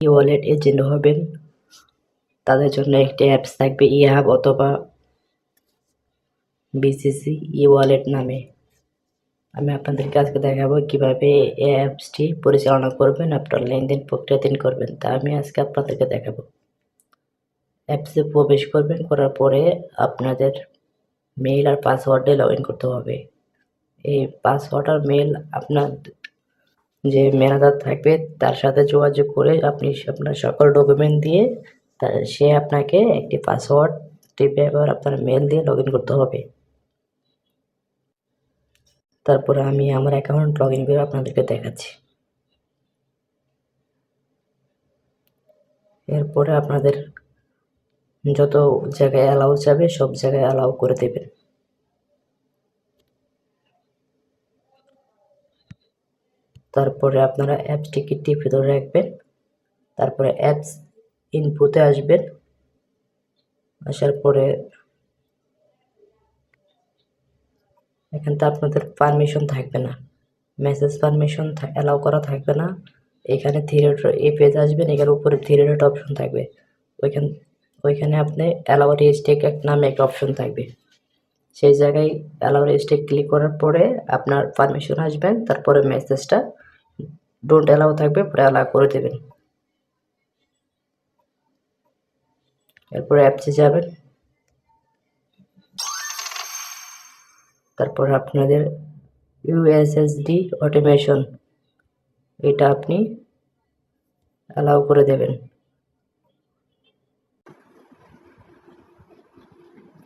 ই wallet agent হবেন তাদের জন্য একটি অ্যাপস থাকবে ইহাব অথবা বিসিসি ই ওয়ালেট নামে। আমি আপনাদেরকে আজকে দেখাবো কীভাবে এই অ্যাপসটি পরিচালনা করবেন, আপনার লেনদেন প্রক্রিয়াধীন করবেন। তা আমি আজকে আপনাদেরকে দেখাবো। অ্যাপসে প্রবেশ করবেন, করার পরে আপনাদের মেইল আর পাসওয়ার্ডে লগ ইন করতে হবে। এই পাসওয়ার্ড আর মেল আপনার যে ম্যানেজার থাকবে, তার সাথে যোগাযোগ করে আপনি আপনার সকল ডকুমেন্ট দিয়ে সে আপনাকে একটি পাসওয়ার্ড টিপে এবার আপনার মেল দিয়ে লগ করতে হবে। তারপরে আমি আমার অ্যাকাউন্ট লগ ইন করে আপনাদেরকে দেখাচ্ছি। এরপরে আপনাদের যত জায়গায় অ্যালাউ যাবে, সব জায়গায় অ্যালাউ করে দেবেন। তারপরে আপনারা অ্যাপসটিকে টিপে ধরে রাখবেন। তারপরে অ্যাপস ইনপুতে আসবেন। আসার পরে এখানতে আপনাদের পারমিশন থাকবে না। মেসেজ পারমিশন অ্যালাউ করা থাকবে না। এখানে থ্রি এই পেজ আসবেন এখানে উপরে ডট অপশন থাকবে। ওইখান ওইখানে আপনি অ্যালাউ রেজিস্টেক নামে একটা অপশন থাকবে। সেই জায়গায় অ্যালাউ রেজিস্টেক ক্লিক করার পরে আপনার পারমিশন আসবেন তারপরে মেসেজটা ডোন্ট অ্যালাউ থাকবে, পরে অ্যালাউ করে দেবেন। এরপরে অ্যাপসে যাবেন। তারপর আপনাদের ইউএসএসডি অটোমেশন এটা আপনি অ্যালাউ করে দেবেন।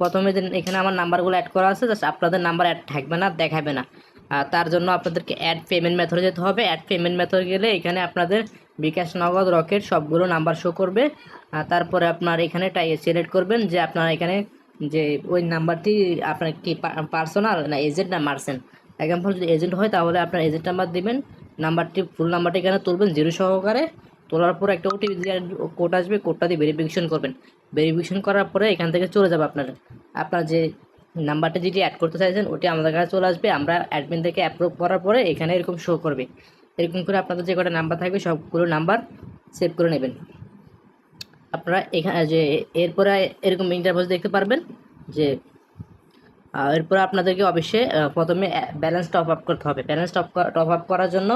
প্রথমে এখানে আমার নাম্বারগুলো অ্যাড করা আছে জাস্ট আপনাদের নাম্বার অ্যাড থাকবে না, দেখাবে না। তার জন্য আপনাদেরকে অ্যাড পেমেন্ট মেথডে যেতে হবে। অ্যাড পেমেন্ট মেথড গেলে এখানে আপনাদের বিকাশ নগদ, রকেট সবগুলো নাম্বার শো করবে। তারপরে আপনার এখানে সিলেক্ট করবেন যে আপনার এখানে যে ওই নাম্বারটি আপনার কি পার্সোনাল না এজেন্ট না মার্সেন্ট এক্সাম্পল যদি এজেন্ট হয় তাহলে আপনার এজেন্ট নাম্বার দিবেন। নাম্বারটি ফুল নাম্বারটি এখানে তুলবেন জিরো সহকারে। তোলার পর একটা ওটিপি কোড আসবে কোডটা দিয়ে ভেরিফিকেশন করবেন। ভেরিফিকেশন করার পরে এখান থেকে চলে যাবে আপনার। আপনার যে নাম্বারটা যেটি অ্যাড করতে চাইছেন, ওটি আমাদের কাছে চলে আসবে। আমরা অ্যাডমিন থেকে অ্যাপ্রুভ করার পরে এখানে এরকম শো করবে। এরকম করে আপনাদের যে কটা নাম্বার থাকবে, সবগুলো নাম্বার সেভ করে নেবেন। আপনারা এখানে যে এরপরে এরকম ইন্টারভিউ দেখতে পারবেন যে এরপরে আপনাদেরকে অবশ্যই প্রথমে ব্যালেন্স টপ আপ করতে হবে। ব্যালেন্স টপ টপ আপ করার জন্য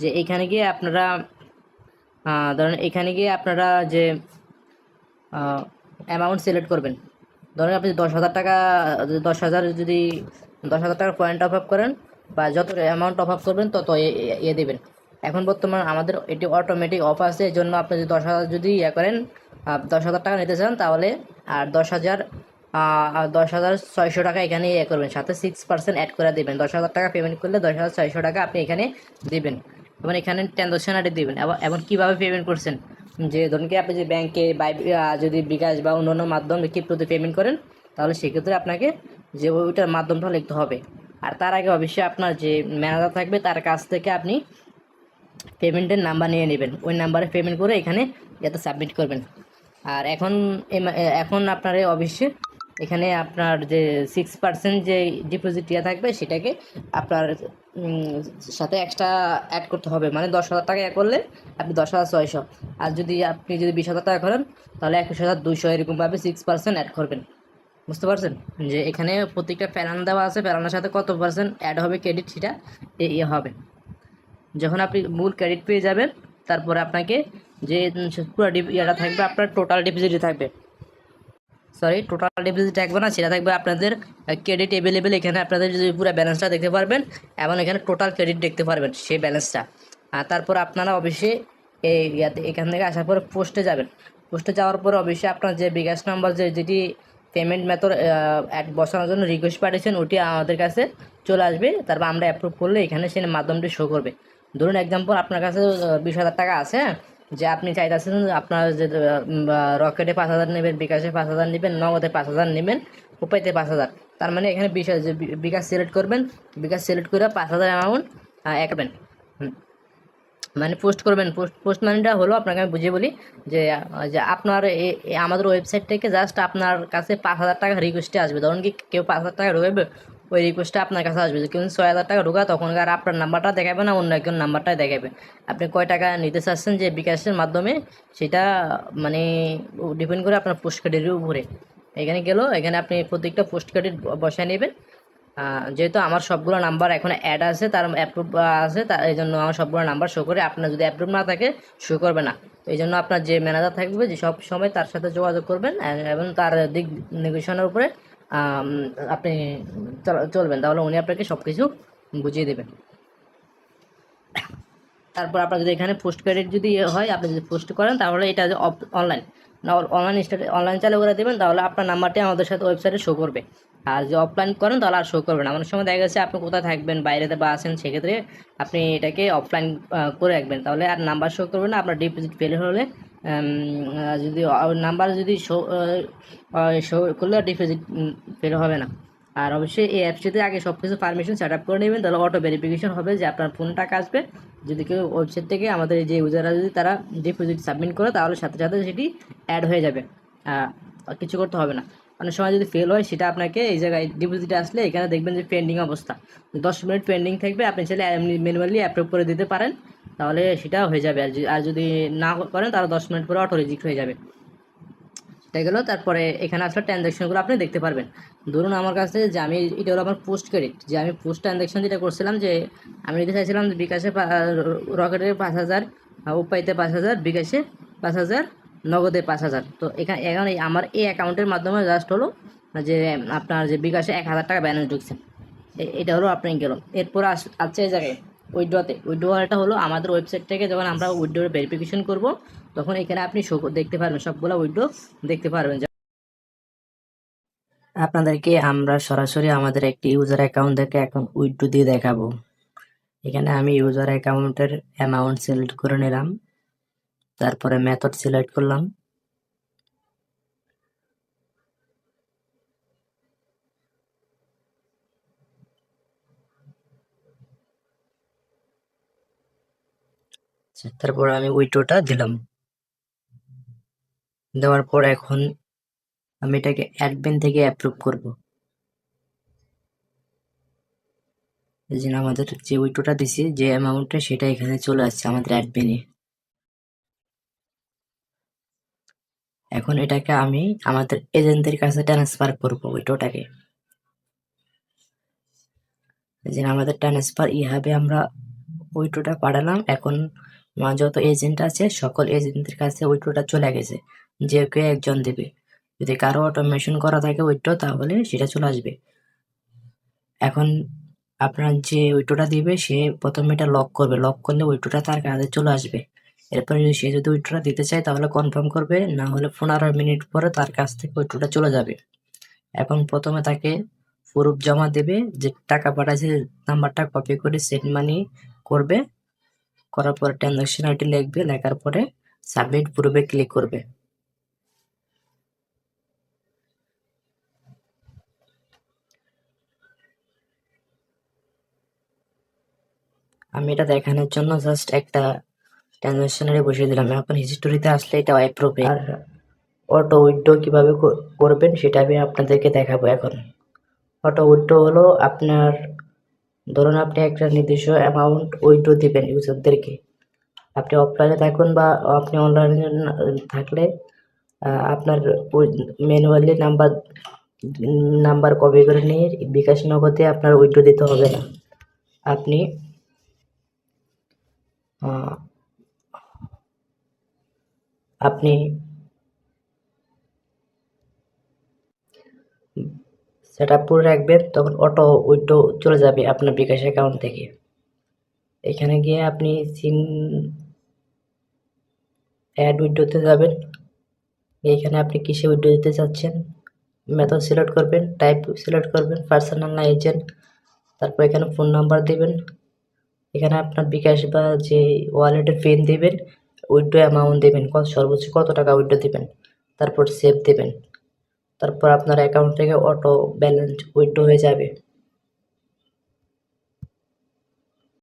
যে এখানে গিয়ে আপনারা ধরেন এখানে গিয়ে আপনারা যে অ্যামাউন্ট সিলেক্ট করবেন। ধরেন আপনি দশ হাজার টাকা, দশ হাজার যদি, দশ হাজার টাকার পয়েন্ট টপ আপ করেন বা যত অ্যামাউন্ট টপ আপ করবেন তত ইয়ে দেবেন। এখন বর্তমান আমাদের এটি অটোমেটিক অফ আছে এই জন্য আপনি যদি দশ হাজার যদি ইয়ে করেন দশ হাজার টাকা নিতে চান তাহলে আর দশ হাজার দশ হাজার ছয়শো টাকা এখানে ইয়ে করবেন। সাথে সিক্স পার্সেন্ট অ্যাড করে দেবেন। দশ হাজার টাকা পেমেন্ট করলে দশ হাজার ছয়শো টাকা আপনি এখানে দিবেন। এবং এখানে ট্রানজাকশনারি দিবেন। এবং এবং কীভাবে পেমেন্ট করছেন? যে ধরুন কি আপনি যে ব্যাংকে বা যদি বিকাশ বা অন্য অন্য মাধ্যমে ক্রিপ্টোতে পেমেন্ট করেন, তাহলে সেক্ষেত্রে আপনাকে যে ওইটার মাধ্যমটা লিখতে হবে। আর তার আগে অবশ্যই আপনার যে ম্যানেজার থাকবে, তার কাছ থেকে আপনি পেমেন্টের নাম্বার নিয়ে নেবেন। ওই নাম্বারে পেমেন্ট করে এখানে যাতে সাবমিট করবেন। আর এখন এখন আপনার অবশ্যই এখানে আপনার যে সিক্স পার্সেন্ট যে ডিপোজিট ইয়ে থাকবে সেটাকে আপনার সাথে এক্সট্রা অ্যাড করতে হবে। মানে দশ হাজার টাকা করলে আপনি দশ হাজার ছয়শো। আর যদি আপনি যদি বিশ হাজার টাকা করেন, তাহলে একুশ হাজার দুইশো এরকমভাবে সিক্স পার্সেন্ট অ্যাড করবেন। বুঝতে পারছেন? যে এখানে প্রত্যেকটা প্যারান দেওয়া আছে, প্যারানের সাথে কত পার্সেন্ট অ্যাড হবে ক্রেডিট সেটা ইয়ে হবে। যখন আপনি মূল ক্রেডিট পেয়ে যাবেন, তারপরে আপনাকে যে পুরো ইয়েটা থাকবে, আপনার টোটাল ডিপোজিটই থাকবে। সরি টোটাল ডিপোজিট থাকবে না, সেটা থাকবে আপনাদের ক্রেডিট অ্যাভেলেবেল এখানে আপনাদের যদি পুরো ব্যালেন্সটা দেখতে পারবেন, এবং এখানে টোটাল ক্রেডিট দেখতে পারবেন, সেই ব্যালেন্সটা আর তারপর আপনারা অবশ্যই এই ইয়াতে, এখান থেকে আসার পরে পোস্টে যাবেন। পোস্টে যাওয়ার পরে অবশ্যই আপনার যে বিকাশ নাম্বার যে যেটি পেমেন্ট মেথড অ্যাড বসানোর জন্য রিকোয়েস্ট পাঠিয়েছেন, ওটি আমাদের কাছে চলে আসবে। তারপর আমরা অ্যাপ্রুভ করলে এখানে সে মাধ্যমটি শো করবে। ধরুন এক্সাম্পল আপনার কাছে বিশ হাজার টাকা আছে হ্যাঁ? যে আপনি চাইতেছেন আপনার যে রকেটে পাঁচ হাজার নেবেন, বিকাশে পাঁচ হাজার নেবেন, নগদে পাঁচ হাজার নেবেন উপায়তে পাঁচ হাজার। তার মানে এখানে বিশ বিকাশ সিলেক্ট করবেন, বিকাশ সিলেক্ট করে পাঁচ হাজার অ্যামাউন্ট একবেন মানে পোস্ট করবেন। পোস্ট পোস্ট মানিটা হলো আপনাকে আমি বুঝিয়ে বলি যে যে আপনার আমাদের ওয়েবসাইট থেকে জাস্ট আপনার কাছে পাঁচ হাজার টাকা রিকোয়েস্টে আসবে। ধরুন কি কেউ পাঁচ হাজার টাকা ঢোকাবে ওই রিকোয়েস্টটা আপনার কাছে আসবে। যে কিন্তু ছয় হাজার টাকা ঢোকা, তখন আর আপনার নাম্বারটা দেখাবে না, অন্য একজন নাম্বারটাই দেখাবে। আপনি কয় টাকা নিতে চাচ্ছেন যে বিকাশের মাধ্যমে, সেটা মানে ডিপেন্ড করে আপনার পোস্ট কার্ডের উপরে। এখানে গেল, এখানে আপনি প্রত্যেকটা পোস্ট কার্ডের বসায় নেবেন। যেহেতু আমার সবগুলো নাম্বার এখন অ্যাড আছে, তার অ্যাপ্রুভ আছে তার এই জন্য আমার সবগুলো নাম্বার শো করে আপনার যদি অ্যাপ্রুভ না থাকে শো করবে না। এই জন্য আপনার যে ম্যানেজার থাকবে, যে সব সময় তার সাথে যোগাযোগ করবেন, এবং তার দিক নির্দেশনার উপরে আপনি চল- চলবেন, তাহলে উনি আপনাকে সব কিছু বুঝিয়ে দেবেন। তারপর আপনার যদি এখানে পোস্ট ক্রেডিট যদি ইয়ে হয়, আপনি যদি পোস্ট করেন, তাহলে এটা অনলাইন অনলাইন অনলাইন চালু করে দেবেন, তাহলে আপনার নাম্বারটি আমাদের সাথে ওয়েবসাইটে শো করবে। আর যদি অফলাইন করেন, তাহলে আর শো করবে না। অনেক সময় দেখা গেছে আপনি কোথায় থাকবেন, বাইরেতে বা আসেন সেক্ষেত্রে আপনি এটাকে অফলাইন করে রাখবেন। তাহলে আর নাম্বার শো করবে না, আপনার ডিপোজিট ফেল হলে যদি নাম্বার যদি করলে ডিপোজিট ফেল হবে না। আর অবশ্যই এই অ্যাপসটিতে আগে সব কিছু পারমিশন সেট আপ করে নেবেন, তাহলে অটো ভেরিফিকেশন হবে যে আপনার ফোন টাকা আসবে। যদি কেউ ওয়েবসাইট থেকে আমাদের যে ইউজাররা যদি তারা ডিপোজিট সাবমিট করে, তাহলে সাথে সাথে সেটি অ্যাড হয়ে যাবে। কিছু করতে হবে না। অনেক সময় যদি ফেল হয়, সেটা আপনাকে এই জায়গায় ডিপোজিট আসলে এখানে দেখবেন যে পেন্ডিং অবস্থা। দশ মিনিট পেন্ডিং থাকবে, আপনি চাইলে ম্যানুয়ালি অ্যাপ্রুভ করে দিতে পারেন। তাহলে সেটা হয়ে যাবে। আর আর যদি না করেন তাহলে দশ মিনিট পরে অটো রিজেক্ট হয়ে যাবে। সেটা গেলো, তারপরে এখানে আসলে ট্রানজ্যাকশনগুলো আপনি দেখতে পারবেন। ধরুন আমার কাছে যে আমি, এটা হলো আমার পোস্ট ক্রেডিট যে আমি পোস্ট ট্রানজ্যাকশন যেটা করছিলাম যে আমি নিতে চাইছিলাম যে বিকাশে রকেটের পাঁচ হাজার উপাইতে পাঁচ হাজার, বিকাশে পাঁচ হাজার, নগদে পাঁচ হাজার। তো এখানে এখন এই আমার এই অ্যাকাউন্টের মাধ্যমে জাস্ট হলো যে আপনার যে বিকাশে এক হাজার টাকা ব্যালেন্স ঢুকছে। এটা হলো আপনি গেল। এরপর আস আচ্ছা এই জায়গায়। উইড্রোতে উইড্রোয়ালটা হলো আমাদের ওয়েবসাইট থেকে যখন আমরা উইড্রোর ভেরিফিকেশন করব, তখন এখানে আপনি দেখতে পারবেন, সবগুলো উইড্রো দেখতে পারবেন। আপনাদেরকে আমরা সরাসরি আমাদের একটি ইউজার অ্যাকাউন্ট থেকে এখন উইথড্র দিয়ে দেখাবো। এখানে আমি ইউজার অ্যাকাউন্টের অ্যামাউন্ট সিলেক্ট করে নিলাম, তারপরে মেথড সিলেক্ট করলাম। তারপরে আমি উইথড্রটা দিলাম। দেওয়ার পর এখন আমি এটাকে অ্যাডমিন থেকে অ্যাপ্রুভ করব। এই যে আমাদের যে উইটোটা দিছি, যে অ্যামাউন্টটা সেটা এখানে চলে আসছে আমাদের অ্যাডমিনে এখন এটাকে আমি আমাদের এজেন্টের কাছে ট্রান্সফার করব উইথড্রটাকে এই যে আমাদের ট্রান্সফার ইভাবে আমরা উইথড্রটা পাঠালাম। এখন যত এজেন্ট আছে, সকল এজেন্টের কাছে উইথড্রটা চলে গেছে। যে কেউ একজন দেবে। যদি কারও অটোমেশন করা থাকে উইথড্র তাহলে সেটা চলে আসবে। এখন আপনার যে উইথড্রটা দিবে, সে প্রথমে এটা লক করবে। লক করলে উইথড্রটা তার কাছে চলে আসবে। এরপরে সে যদি উইথড্রটা দিতে চায়, তাহলে কনফার্ম করবে। না হলে পনেরো মিনিট পরে তার কাছ থেকে উইথড্রটা চলে যাবে। এখন প্রথমে তাকে প্রুফ জমা দেবে যে টাকা পাঠাচ্ছে নাম্বারটা কপি করে সেন্ড মানি করবে। করার পরে ট্রানজাকশন আইডি লিখবে, লেখার পরে সাবমিট প্রুফে ক্লিক করবে। আমি এটা দেখানোর জন্য জাস্ট একটা ট্রানজাকশনারে বসিয়ে দিলাম। এখন হিস্টোরিতে আসলে এটা অ্যাপ্রুভ আর অটো উইথড্র কীভাবে করবেন সেটা আমি আপনাদেরকে দেখাবো এখন। অটো উইথড্র হলো আপনার ধরুন আপনি একটা নির্দিষ্ট অ্যামাউন্ট উইথড্র দিবেন ইউজারদেরকে আপনি অফলাইনে থাকুন বা আপনি অনলাইনে থাকলে আপনার ম্যানুয়ালি নাম্বার নাম্বার কপি করে নিয়ে বিকাশ নগদে আপনার উইথড্র দিতে হবে না। আপনি আপনি সেট আপ করে রাখবেন তখন অটো উইথড্র চলে যাবে আপনার বিকাশ অ্যাকাউন্ট থেকে। এখানে গিয়ে আপনি সিম অ্যাড উইথড্রোতে যাবেন। এইখানে আপনি কিসে উইডো দিতে চাচ্ছেন? মেথড সিলেক্ট করবেন টাইপ সিলেক্ট করবেন পার্সোনাল না এজেন্ট তারপর এখানে ফোন নাম্বার দেবেন। এখানে আপনার বিকাশ বা যে ওয়ালেটের পিন দেবেন উইথড্র অ্যামাউন্ট দেবেন। কত, সর্বোচ্চ কত টাকা উইথড্র দেবেন? তারপর সেভ দেবেন। তারপর আপনার অ্যাকাউন্ট থেকে অটো ব্যালেন্স উইথড্র হয়ে যাবে।